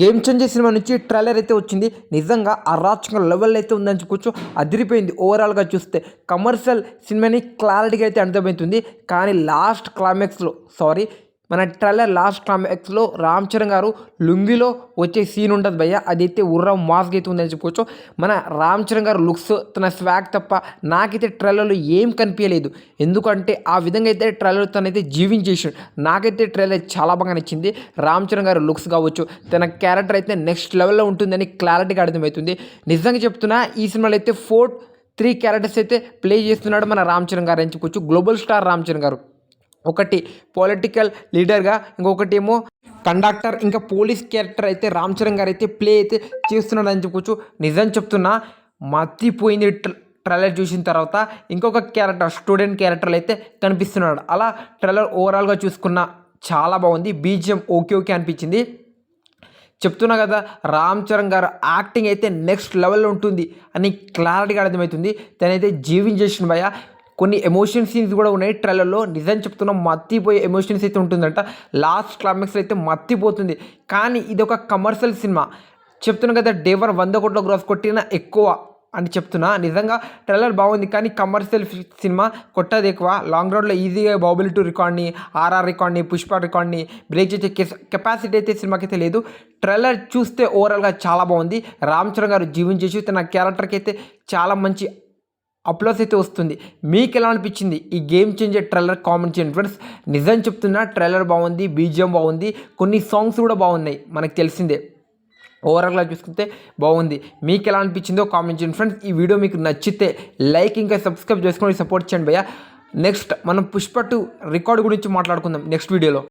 Game changer cinema నుంచి trailer అయితే వచ్చింది. నిజంగా అరాచక లెవెల్ అయితే ఉందని చెప్పుకోవచ్చు అదిరిపోయింది ఓవరాల్గా చూస్తే. కమర్షియల్ సినిమాని క్లారిటీగా అయితే అర్థమవుతుంది. కానీ లాస్ట్ క్లైమాక్స్లో సారీ మన ట్రైలర్ లాస్ట్ క్లైమాక్స్లో రామ్ చరణ్ గారు లుంగిలో వచ్చే సీన్ ఉంటుంది భయ్య. అదైతే ఉర్ర మాస్క్ అయితే ఉందని చెప్పుకోవచ్చు మన రామ్ చరణ్ గారు లుక్స్ తన స్వాగ్ తప్ప నాకైతే ట్రైలర్లో ఏం కనిపించలేదు. ఎందుకంటే ఆ విధంగా అయితే ట్రైలర్ తనైతే జీవించేసాడు నాకైతే ట్రైలర్ చాలా బాగా నచ్చింది. రామ్ చరణ్ గారు లుక్స్ కావచ్చు తన క్యారెక్టర్ అయితే నెక్స్ట్ లెవెల్లో ఉంటుందని క్లారిటీగా అర్థమవుతుంది. నిజంగా చెప్తున్నా ఈ సినిమాలో అయితే ఫోర్ త్రీ క్యారెక్టర్స్ అయితే ప్లే చేస్తున్నాడు మన రామ్ చరణ్ గారు అని చెప్పుకోవచ్చు గ్లోబల్ స్టార్ రామ్ చరణ్ గారు. ఒకటి పొలిటికల్ లీడర్గా ఇంకొకటి ఏమో కండక్టర్ ఇంకా పోలీస్ క్యారెక్టర్ అయితే రామ్ చరణ్ గారు అయితే ప్లే అయితే చేస్తున్నాడు అని చెప్పుకోవచ్చు నిజం చెప్తున్నా మత్తిపోయింది ట్ర- ట్రైలర్ చూసిన తర్వాత ఇంకొక క్యారెక్టర్ స్టూడెంట్ క్యారెక్టర్ అయితే కనిపిస్తున్నాడు. అలా ట్రైలర్ ఓవరాల్గా చూసుకున్న చాలా బాగుంది. బీజిఎం ఓకే ఓకే అనిపించింది. చెప్తున్నా కదా రామ్ చరణ్ గారు యాక్టింగ్ అయితే నెక్స్ట్ లెవెల్లో ఉంటుంది అని క్లారిటీగా అర్థమవుతుంది. తనైతే జీవించేసిన భయ కొన్ని ఎమోషన్ సీన్స్ కూడా ఉన్నాయి. ట్రైలర్లో నిజం చెప్తున్నా మత్తిపోయే ఎమోషన్స్ అయితే ఉంటుందంట. లాస్ట్ క్లైమాక్స్లో అయితే మత్తిపోతుంది. కానీ ఇది ఒక కమర్షియల్ సినిమా చెప్తున్నా కదా డేవర్ వంద కోట్ల గ్రాస్ కొట్టిన ఎక్కువ అని చెప్తున్నా. నిజంగా ట్రైలర్ బాగుంది కానీ కమర్షియల్ సినిమా కొట్టది ఎక్కువ. లాంగ్ రౌండ్లో ఈజీగా బాబుల్ టూ రికార్డ్ని ఆర్ఆర్ రికార్డ్ని పుష్ప రికార్డ్ని బ్రేక్ చేసే కెపాసిటీ అయితే సినిమాకి అయితే లేదు. ట్రైలర్ చూస్తే ఓవరాల్గా చాలా బాగుంది. రామ్ చరణ్ గారు జీవించేసి తన క్యారెక్టర్కి అయితే చాలా మంచి అప్లోస్ అయితే వస్తుంది. మీకు ఎలా అనిపించింది? ఈ గేమ్ చేంజర్ ట్రైలర్ కామెంట్ చేయండి ఫ్రెండ్స్. నిజం చెప్తున్నా ట్రైలర్ బాగుంది బీజిఎం బాగుంది కొన్ని సాంగ్స్ కూడా బాగున్నాయి. మనకు తెలిసిందే. ఓవరాల్గా చూసుకుంటే బాగుంది. మీకు ఎలా అనిపించిందో కామెంట్ చేయండి ఫ్రెండ్స్. ఈ వీడియో మీకు నచ్చితే లైక్ ఇంకా సబ్స్క్రైబ్ చేసుకొని సపోర్ట్ చేయండి భయ్యా. నెక్స్ట్ మనం పుష్ప టు రికార్డ్ గురించి మాట్లాడుకుందాం. నెక్స్ట్ వీడియోలో.